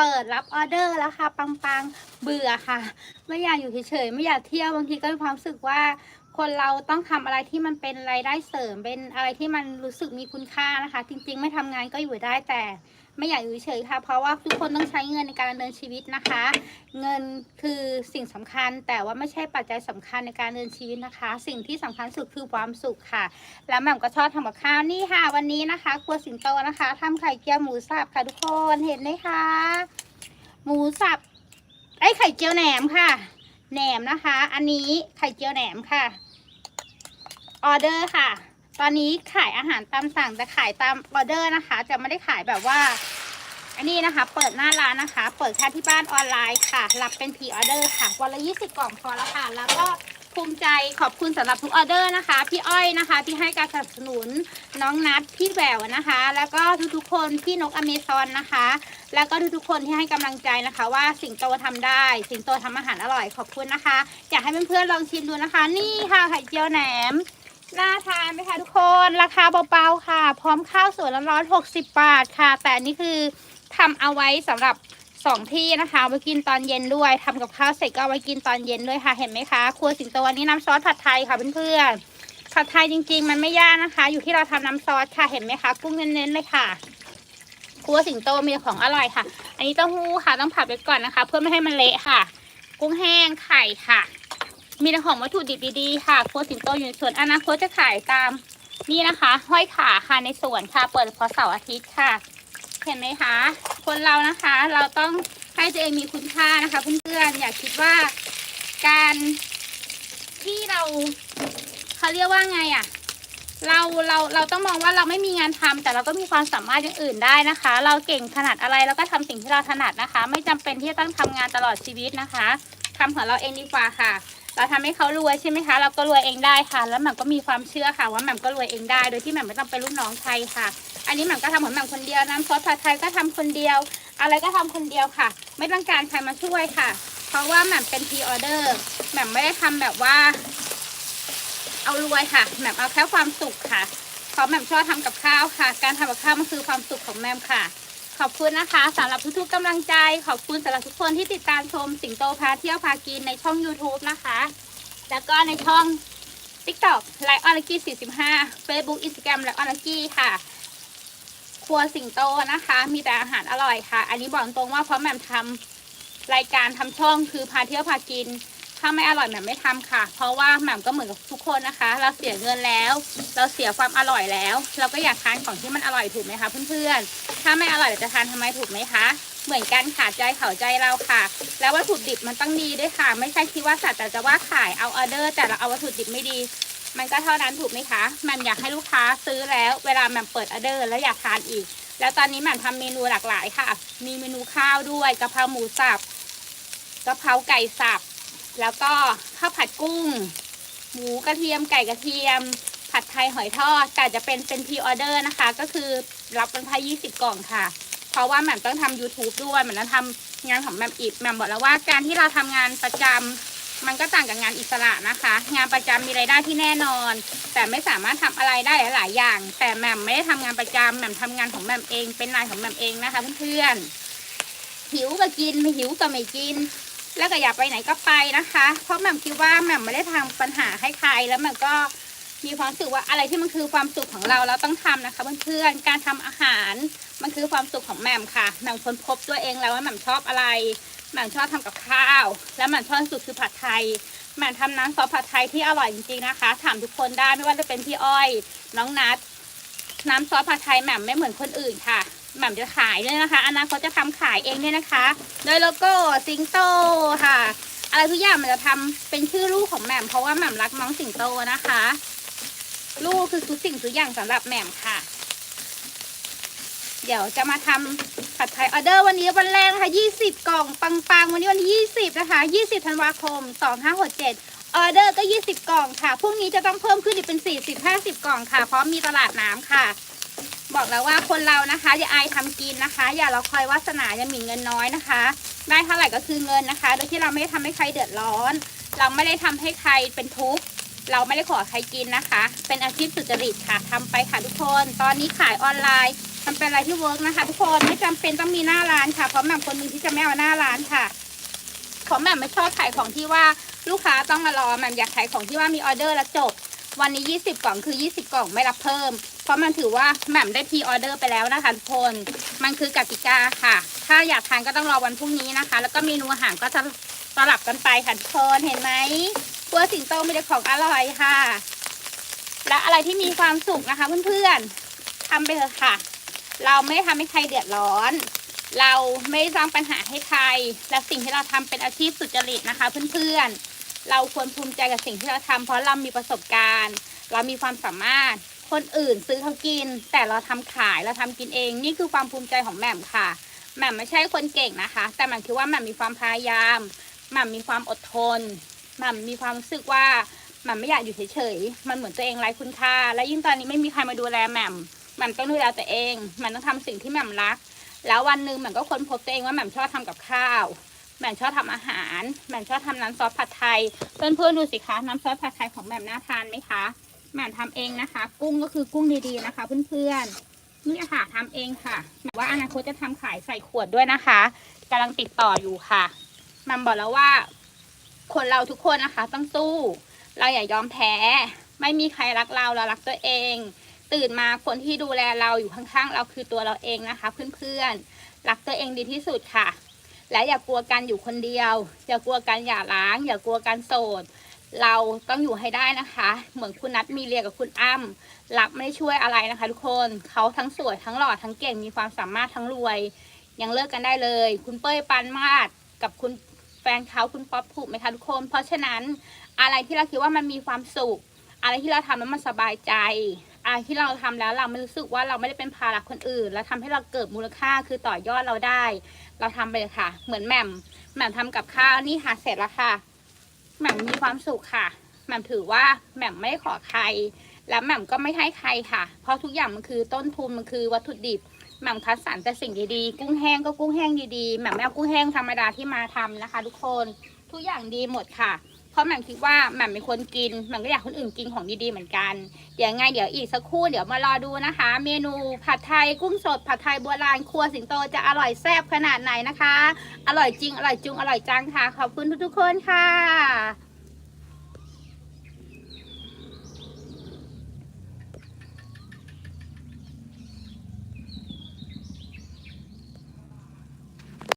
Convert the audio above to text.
เปิดรับออเดอร์แล้วค่ะ ปังๆ เบื่อค่ะ ไม่อยากอยู่เฉยๆ ไม่อยากเที่ยวบางทีก็มีความรู้สึกว่า คนเราต้องทำอะไรที่มันเป็นรายได้เสริม เป็นอะไรที่มันรู้สึกมีคุณค่านะคะ จริง ๆ ไม่ทำงานก็อยู่ได้แต่ ไม่อยากอยู่เฉยค่ะ เพราะว่าทุกคนต้องใช้เงินในการดำเนินชีวิตนะคะ เงินคือสิ่งสำคัญ แต่ว่าไม่ใช่ปัจจัยสำคัญในการดำเนินชีวิตนะคะ สิ่งที่สำคัญสุดคือความสุขค่ะ แล้วแหม่มก็ชอบทำกับข้าวนี่ค่ะ วันนี้นะคะครัวสิงโตนะคะทำไข่เจียวหมูสับค่ะทุกคนเห็นไหมคะหมูสับไอ้ไข่เจียวแหนมค่ะแหนมนะคะ อันนี้ไข่เจียวแหนมค่ะ ออเดอร์ค่ะ ตอนนี้ขายอาหารตามสั่งแต่ขายตามออเดอร์นะคะ จะไม่ได้ขายแบบว่า อันนี้นะคะ เปิดหน้าร้านนะคะ เปิดแค่ที่บ้านออนไลน์ค่ะ รับเป็นพรีออเดอร์ค่ะ วันละ20กล่องพอแล้วค่ะ แล้วก็ภูมิใจขอบคุณสำหรับทุกออเดอร์นะคะ พี่อ้อยนะคะ ที่ให้การสนับสนุนน้องนัทพี่แหววนะคะ แล้วก็ทุกๆคนพี่นกอเมซอนนะคะ แล้วก็ทุกๆคนที่ให้กำลังใจนะคะ ว่าสิงโตทำได้ สิงโตทำอาหารอร่อยขอบคุณนะคะ อยากให้เพื่อนๆลองชิมดูนะคะ นี่ค่ะไข่เจียวแหนมน่าทานไหมคะทุกคนราคาเบาๆค่ะ พร้อมข้าวสวยร้อนๆ60 บาทค่ะ แต่อันนี่คือ ทำเอาไว้สำหรับสองที่นะคะไว้กินตอนเย็นด้วยทำกับข้าวเสร็จก็เอาไว้กินตอนเย็นด้วยค่ะ เห็นไหมคะครัวสิงโตวันนี้น้ำซอสผัดไทยค่ะเพื่อนๆผัดไทยจริง ๆ มันไม่ยากนะคะ อยู่ที่เราทำน้ำซอสค่ะเห็นไหมคะกุ้งเน้นๆเลยค่ะครัวสิงโตมีของอร่อยค่ะ อันนี้เต้าหู้ค่ะต้องผัดไว้ก่อนนะคะ เพื่อไม่ให้มันเละค่ะ กุ้งแห้งไข่ค่ะ มีแต่ของวัตถุดิบดีๆค่ะครัวสิงโตอยู่ในสวนอนาคตจะขายตามนี่นะคะ ห้อยขาค่ะในสวนค่ะ เปิดพาะเสาร์อาทิตย์ค่ะ เห็นไหมคะ คนเรานะคะ เราต้องให้ตัวเองมีคุณค่านะคะ เพื่อนๆอย่าคิดว่าการที่เราเขาเรียกว่าไงอะ่ะ เราเราเราต้องมองว่าเราไม่มีงานทำแต่เราก็มีความสามารถอย่างอื่นได้นะคะ เราเก่งถนัดอะไรเราก็ทำสิ่งที่เราถนัดนะคะ ไม่จำเป็นที่จะต้องทำงานตลอดชีวิตนะคะทำของเราเองดีกว่าค่ะ เราทำให้เขารวยใช่ไหมคะ เราก็รวยเองได้ค่ะ แล้วแหม่มก็มีความเชื่อค่ะ ว่าแหม่มก็รวยเองได้ โดยที่แหม่มไม่ต้องเป็นลูกน้องใครค่ะ อันนี้แหม่มก็ทำของแหม่มคนเดียว น้ำซอสผัดไทยก็ทำคนเดียว อะไรก็ทำคนเดียวค่ะ ไม่ต้องการใครมาช่วยค่ะ เพราะว่าแหม่มเป็นพรีออเดอร์แหม่มไม่ได้ทำแบบว่า เอารวยค่ะแหม่มเอาแค่ความสุขค่ะเพราะแหม่มชอบทำกับข้าวค่ะ การทำกับข้าวมันคือความสุขของแหม่มค่ะ ขอบคุณนะคะสำหรับทุกๆกำลังใจ ขอบคุณสำหรับทุกคนที่ติดตามชมสิงโตพาเที่ยวพากินในช่อง YouTube นะคะ แล้วก็ในช่อง TikTok ไลฟ์ออลกี้45 Facebook Instagram ไลฟ์ออลกี้ค่ะ ครัวสิงโตนะคะ มีแต่อาหารอร่อยค่ะ อันนี้บอกตรงว่าเพราะแหม่มทำรายการทำช่องคือพาเที่ยวพากิน ถ้าไม่อร่อยแหม่มไม่ทำค่ะ เพราะว่าแหม่มก็เหมือนกับทุกคนนะคะ เราเสียเงินแล้ว เราเสียความอร่อยแล้ว เราก็อยากทานของที่มันอร่อยถูกไหมคะเพื่อนๆ ถ้าไม่อร่อยจะทานทำไมถูกไหมคะ เหมือนกันค่ะใจเขาใจเราค่ะ แล้ววัตถุดิบมันต้องดีด้วยค่ะ ไม่ใช่คิดว่าสัตว์แต่จะว่าขายเอาออเดอร์ แต่เราเอาวัตถุดิบไม่ดี มันก็เท่านั้นถูกไหมคะแหม่มอยากให้ลูกค้าซื้อแล้ว เวลาแหม่มเปิดออเดอร์ แล้วอยากทานอีก แล้วตอนนี้แหม่มทำเมนูหลากหลายค่ะ มีเมนูข้าวด้วยกะเพราหมูสับกะเพราไก่สับ แล้วก็ข้าวผัดกุ้ง หมูกระเทียมไก่กระเทียม ผัดไทยหอยทอดแต่จะเป็นเป็นพรีออเดอร์นะคะ ก็คือรับเป็นพาย20 กล่องค่ะ เพราะว่าแหม่มต้องทำ YouTube ด้วยแหม่มต้องทำงานของแหม่มอีกแหม่มบอกแล้วว่าการที่เราทำงานประจำมันก็ต่างกับงานอิสระนะคะ งานประจำมีรายได้ที่แน่นอน แต่ไม่สามารถทำอะไรได้หลายๆอย่าง แต่แหม่มไม่ได้ทำงานประจำแหม่มทำงานของแหม่มเอง เป็นนายของแหม่มเองนะคะเพื่อนๆหิวก็กินไม่หิวก็ไม่กิน แล้วก็อยากไปไหนก็ไปนะคะ เพราะแหม่มคิดว่าแหม่มไม่ได้ทำปัญหาให้ใครแล้วแหม่มก็มีความรู้สึกว่าอะไรที่มันคือความสุขของเราเราต้องทำนะคะเพื่อนๆการทำอาหารมันคือความสุขของแหม่มค่ะแหม่มค้นพบตัวเองแล้วว่าแหม่มชอบอะไรแหม่มชอบทำกับข้าว แล้วแหม่มชอบสุดคือผัดไทยแหม่มทำน้ำซอสผัดไทยที่อร่อยจริงๆนะคะ ถามทุกคนได้ไม่ว่าจะเป็นพี่อ้อย น้องนัทน้ำซอสผัดไทยแหม่มไม่เหมือนคนอื่นค่ะ หม่มจะขายด้วยนะคะอนาคตจะทำขายเองด้วยนะคะ โดยโลโก้สิงโตค่ะ อะไรทุกอย่างมันจะทำเป็นชื่อลูกของแหม่มเพราะว่าแหม่มรักน้องสิงโตนะคะ ลูกคือทุกสิ่งทุกอย่างสำหรับแหม่มค่ะ เดี๋ยวจะมาทำผัดไทยออเดอร์วันนี้วันแรกนะคะ20 กล่องปังๆ วันนี้วันที่20นะคะ20ธันวาคม 2567ออเดอร์ก็ 20 กล่องค่ะ พรุ่งนี้จะต้องเพิ่มขึ้นอีกเป็น 40 50 กล่องค่ะ พราะมีตลาดน้ำค่ะ บอกแล้วว่าคนเรานะคะ อย่าอายทำกินนะคะ อย่าเราคอยวาสนาอย่าหมิ่นเงินน้อยนะคะ ได้เท่าไหร่ก็คือเงินนะคะ โดยที่เราไม่ได้ทำให้ใครเดือดร้อน เราไม่ได้ทำให้ใครเป็นทุกข์เราไม่ได้ขอใครกินนะคะ เป็นอาชีพสุจริตค่ะทำไปค่ะทุกคน ตอนนี้ขายออนไลน์มันเป็นอะไรที่เวิร์กนะคะ ทุกคนไม่จำเป็นต้องมีหน้าร้านค่ะเพราะแม่คนนึงที่จะไม่เอาหน้าร้านค่ะเพราะแม่ไม่ชอบขายของที่ว่าลูกค้าต้องมารอแม่อยากขายของที่ว่ามีออเดอร์แล้วจบ วันนี้ 20 กล่องคือ 20 กล่องไม่รับเพิ่ม เพราะมันถือว่าแหม่มได้พรีออเดอร์ไปแล้วนะคะทุกคน มันคือกติกาค่ะ ถ้าอยากทานก็ต้องรอวันพรุ่งนี้นะคะ แล้วก็เมนูอาหารก็จะสลับกันไปค่ะทุกคนเห็นไหมครัวสิงโตมีแต่ของอร่อยค่ะ และอะไรที่มีความสุขนะคะเพื่อนๆทำไปเถอะค่ะ เราไม่ได้ทำให้ใครเดือดร้อน เราไม่สร้างปัญหาให้ใคร และสิ่งที่เราทำเป็นอาชีพสุจริตนะคะเพื่อนๆ เราควรภูมิใจกับสิ่งที่เราทำเพราะเรามีประสบการณ์ เรามีความสามารถ คนอื่นซื้อเขากิน แต่เราทำขายเราทำกินเอง นี่คือความภูมิใจของแหม่มค่ะแหม่มไม่ใช่คนเก่งนะคะ แต่แหม่มคิดว่าแหม่มมีความพยายามแหม่มมีความอดทนแหม่มมีความรู้สึกว่าแหม่มไม่อยากอยู่เฉยๆมันเหมือนตัวเองไร้คุณค่า และยิ่งตอนนี้ไม่มีใครมาดูแลแหม่มแหม่มต้องดูแลตัวเองแหม่มต้องทำสิ่งที่แหม่มรัก แล้ววันหนึ่งแหม่มก็ค้นพบตัวเองว่าแหม่มชอบทำกับข้าว แหม่มชอบทำอาหารแหม่มชอบทำน้ำซอสผัดไทย เพื่อนๆดูสิคะน้ำซอสผัดไทยของแหม่มน่าทานไหมคะแหม่มทำเองนะคะ กุ้งก็คือกุ้งดีๆนะคะ เพื่อนๆนี่ค่ะทำเองค่ะแหม่มว่าอนาคตจะทำขายใส่ขวดด้วยนะคะกำลังติดต่ออยู่ค่ะแหม่มบอกแล้วว่า คนเราทุกคนนะคะ ต้องสู้ เราอย่ายอมแพ้ ไม่มีใครรักเราเรารักตัวเอง ตื่นมาคนที่ดูแลเราอยู่ข้างๆ เราคือตัวเราเองนะคะ เพื่อนๆรักตัวเองดีที่สุดค่ะ และอย่ากลัวการอยู่คนเดียว อย่ากลัวการหย่าร้าง อย่ากลัวการโสด เราต้องอยู่ให้ได้นะคะ เหมือนคุณนัทมีเรียกับคุณอ้ำรักไม่ได้ช่วยอะไรนะคะ ทุกคนเขาทั้งสวยทั้งหล่อทั้งเก่งมีความสามารถทั้งรวย ยังเลิกกันได้เลย คุณเป้ยปันมาดกับคุณแฟนเขาคุณป๊อปถูกไหมคะทุกคน เพราะฉะนั้นอะไรที่เราคิดว่ามันมีความสุข อะไรที่เราทำแล้วมันสบายใจ อะไรที่เราทำแล้วเราไม่รู้สึกว่าเราไม่ได้เป็นภาระคนอื่น แล้วทำให้เราเกิดมูลค่าคือต่อยอดเราได้ เราทำไปเลยค่ะ เหมือนแหม่มแหม่มทำกับข้าวนี่ค่ะเสร็จแล้วค่ะแหม่มมีความสุขค่ะแหม่มถือว่าแหม่มไม่ขอใคร แล้วแหม่มก็ไม่ให้ใครค่ะ เพราะทุกอย่างมันคือต้นทุนมันคือวัตถุดิบแหม่มคัดสรรแต่สิ่งดีๆกุ้งแห้งก็กุ้งแห้งดีๆแหม่มไม่เอากุ้งแห้งธรรมดาที่มาทำนะคะ ทุกคนทุกอย่างดีหมดค่ะ เพราะแหม่มคิดว่าแหม่มเป็นคนกินแหม่มก็อยากคนอื่นกินของดีๆเหมือนกัน เดี๋ยวไงเดี๋ยวอีกสักครู่เดี๋ยวมารอดูนะคะ เมนูผัดไทยกุ้งสดผัดไทยโบราณครัวสิงโตจะอร่อยแซ่บขนาดไหนนะคะ อร่อยจริงอร่อยจุงอร่อยจังค่ะ ขอบคุณทุกๆคนค่ะ